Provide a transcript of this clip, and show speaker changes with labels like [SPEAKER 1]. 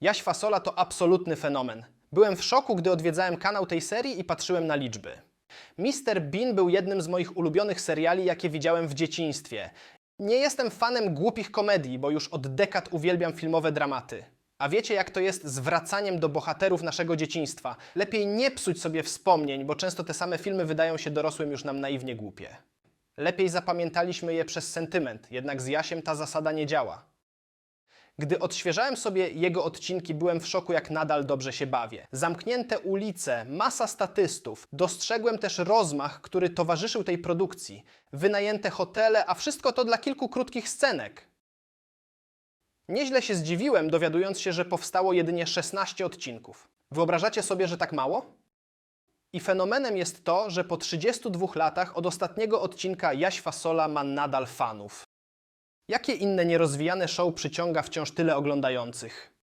[SPEAKER 1] Jaś Fasola to absolutny fenomen. Byłem w szoku, gdy odwiedzałem kanał tej serii i patrzyłem na liczby. Mr. Bean był jednym z moich ulubionych seriali, jakie widziałem w dzieciństwie. Nie jestem fanem głupich komedii, bo już od dekad uwielbiam filmowe dramaty. A wiecie, jak to jest z wracaniem do bohaterów naszego dzieciństwa? Lepiej nie psuć sobie wspomnień, bo często te same filmy wydają się dorosłym już nam naiwnie głupie. Lepiej zapamiętaliśmy je przez sentyment, jednak z Jasiem ta zasada nie działa. Gdy odświeżałem sobie jego odcinki, byłem w szoku, jak nadal dobrze się bawię. Zamknięte ulice, masa statystów. Dostrzegłem też rozmach, który towarzyszył tej produkcji. Wynajęte hotele, a wszystko to dla kilku krótkich scenek. Nieźle się zdziwiłem, dowiadując się, że powstało jedynie 16 odcinków. Wyobrażacie sobie, że tak mało? I fenomenem jest to, że po 32 latach od ostatniego odcinka Jaś Fasola ma nadal fanów. Jakie inne nierozwijane show przyciąga wciąż tyle oglądających?